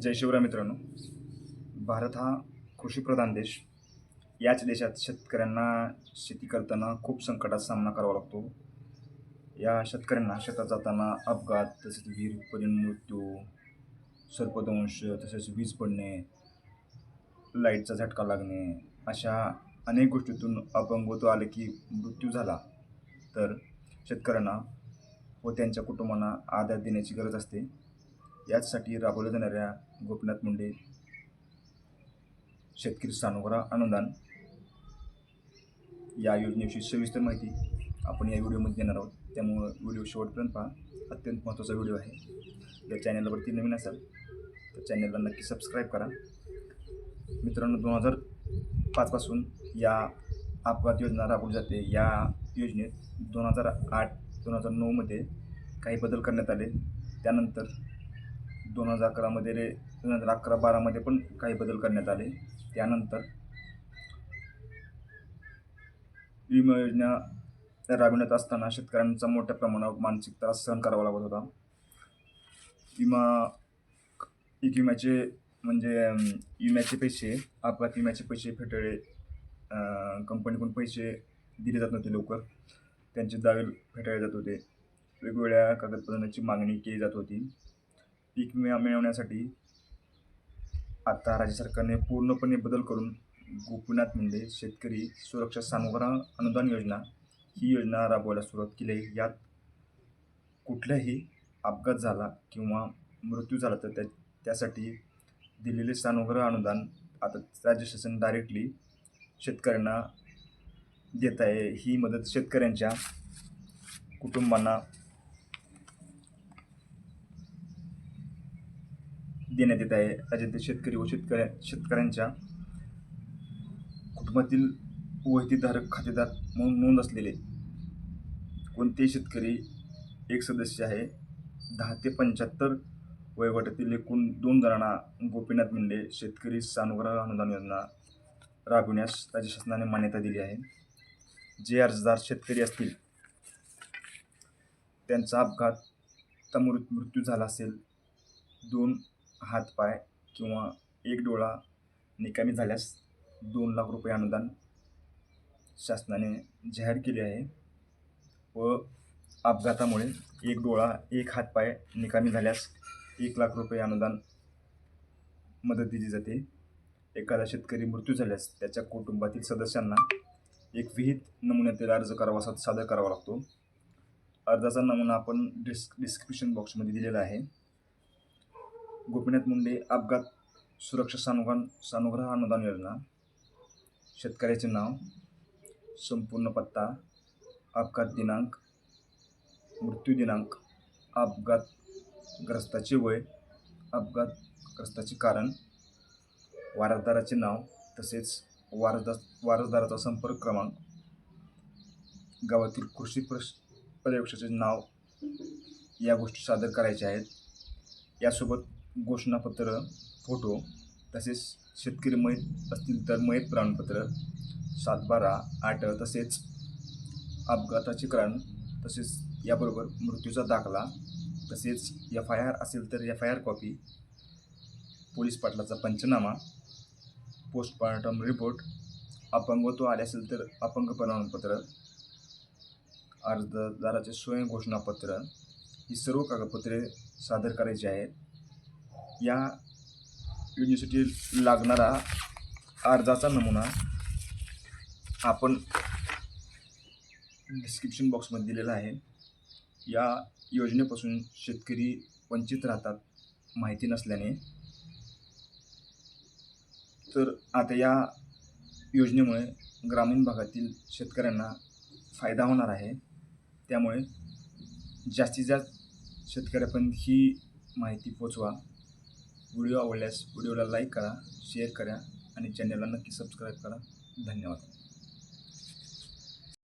जय शिवराय मित्रांनो. भारत हा कृषीप्रधान देश. याच देशात शेतकऱ्यांना शेती करताना खूप संकटाचा सामना करावा लागतो. या शेतकऱ्यांना शेतात जाताना अपघात तसेच विहीर पडून मृत्यू सर्पदंश तसेच वीज पडणे लाईटचा झटका लागणे अशा अनेक गोष्टीतून अपंगत्व आले की मृत्यू झाला तर शेतकऱ्यांना व त्यांच्या कुटुंबांना आधार देण्याची गरज असते. याचसाठी राबवल्या जाणाऱ्या गोपीनाथ मुंडे शेतकरी सानुग्रह अनुदान या योजनेविषयी सविस्तर माहिती आपण या व्हिडिओमध्ये देणार आहोत. त्यामुळं व्हिडिओ शेवटपर्यंत पहा. अत्यंत महत्त्वाचा व्हिडिओ आहे. जर चॅनलवरती नवीन असाल तर चॅनलला नक्की सबस्क्राईब करा. मित्रांनो दोन हजार पाचपासून या अपघात योजना राबवली जाते. या योजनेत दोन हजार आठ दोन हजार नऊमध्ये काही बदल करण्यात आले. त्यानंतर दोन हजार अकरामध्ये रे दोन हजार अकरा बारामध्ये पण काही बदल करण्यात आले. त्यानंतर विमा योजना राबविण्यात असताना शेतकऱ्यांचा मोठ्या प्रमाणावर मानसिक त्रास सहन करावा लागत होता. विमा पीक विम्याचे म्हणजे विम्याचे पैसे अपघात विम्याचे पैसे फेटाळे कंपनीकडून पैसे दिले जात नव्हते लवकर. त्यांचे दावे फेटाळले जात होते. वेगवेगळ्या कागदपत्रांची मागणी केली जात होती. पीक विमा मिळवण्यासाठी आता राज्य सरकारने पूर्णपणे बदल करून गोपीनाथ मुंडे शेतकरी सुरक्षा सानुग्रह अनुदान योजना ही योजना राबवायला सुरुवात केली. आहे यात कुठलाही अपघात झाला किंवा मृत्यू झाला तर त्या त्यासाठी दिलेले सानुग्रह अनुदान आता राज्य शासन डायरेक्टली शेतकऱ्यांना देत आहे. ही मदत शेतकऱ्यांच्या कुटुंबांना देण्यात येत आहे. राज्यातील शेतकरी व शेतकऱ्या शेतकऱ्यांच्या कुटुंबातील वहितीधारक खातेदार म्हणून नोंद असलेले कोणतेही शेतकरी एक सदस्य आहे. दहा ते पंच्याहत्तर वयोगटातील एकूण दोन जणांना गोपीनाथ मुंडे शेतकरी सानुग्रह अनुदान योजना राबविण्यास राज्य शासनाने मान्यता दिली आहे. जे अर्जदार शेतकरी असतील त्यांचा अपघात मृत्यू झाला असेल. दोन हातपाय किंवा एक डोळा निकामी झाल्यास दोन लाख रुपये अनुदान शासनाने जाहीर केले आहे व अपघातामुळे एक डोळा एक हातपाय निकामी झाल्यास एक लाख रुपये अनुदान मदत दिली जाते. एखादा शेतकरी मृत्यू झाल्यास त्याच्या कुटुंबातील सदस्यांना एक विहित नमुन्यातील अर्ज करावा सादर करावा लागतो. अर्जाचा नमुना आपण डिस्क डिस्क्रिप्शन बॉक्समध्ये दिलेला आहे. गोपीनाथ मुंडे अपघात सुरक्षा सानुगान सानुग्रह अनुदान योजना शेतकऱ्याचे नाव संपूर्ण पत्ता अपघात दिनांक मृत्यू दिनांक अपघातग्रस्ताचे वय अपघातग्रस्ताचे कारण वारसदाराचे नाव तसेच वारसदार वारसदाराचा संपर्क क्रमांक गावातील कृषी प्रश पर्यवेक्षकाचे नाव या गोष्टी सादर करायच्या आहेत. यासोबत घोषणापत्र फोटो तसेच शेतकरी मयत असतील तर मयत प्रमाणपत्र सातबारा आठ तसेच अपघाताचे कारण तसेच याबरोबर मृत्यूचा दाखला तसेच एफ आय आर असेल तर F I R copy police पाटलाचा पंचनामा पोस्टमार्टम रिपोर्ट अपंगत्व आले असेल तर अपंग प्रमाणपत्र अर्जदाराचे स्वयं घोषणापत्र ही सर्व कागदपत्रे सादर करायची आहेत. या योजनेसाठी लागणारा अर्जाचा नमुना आपण डिस्क्रिप्शन बॉक्समध्ये दिलेला आहे. या योजनेपासून शेतकरी वंचित राहतात माहिती नसल्याने. तर आता या योजनेमुळे ग्रामीण भागातील शेतकऱ्यांना फायदा होणार आहे. त्यामुळे जास्तीत जास्त शेतकऱ्यापर्यंत ही माहिती पोचवा व्हिडिओ आवडल्यास व्हिडिओला लाईक करा शेअर करा आणि चॅनलला नक्की सबस्क्राईब करा. धन्यवाद.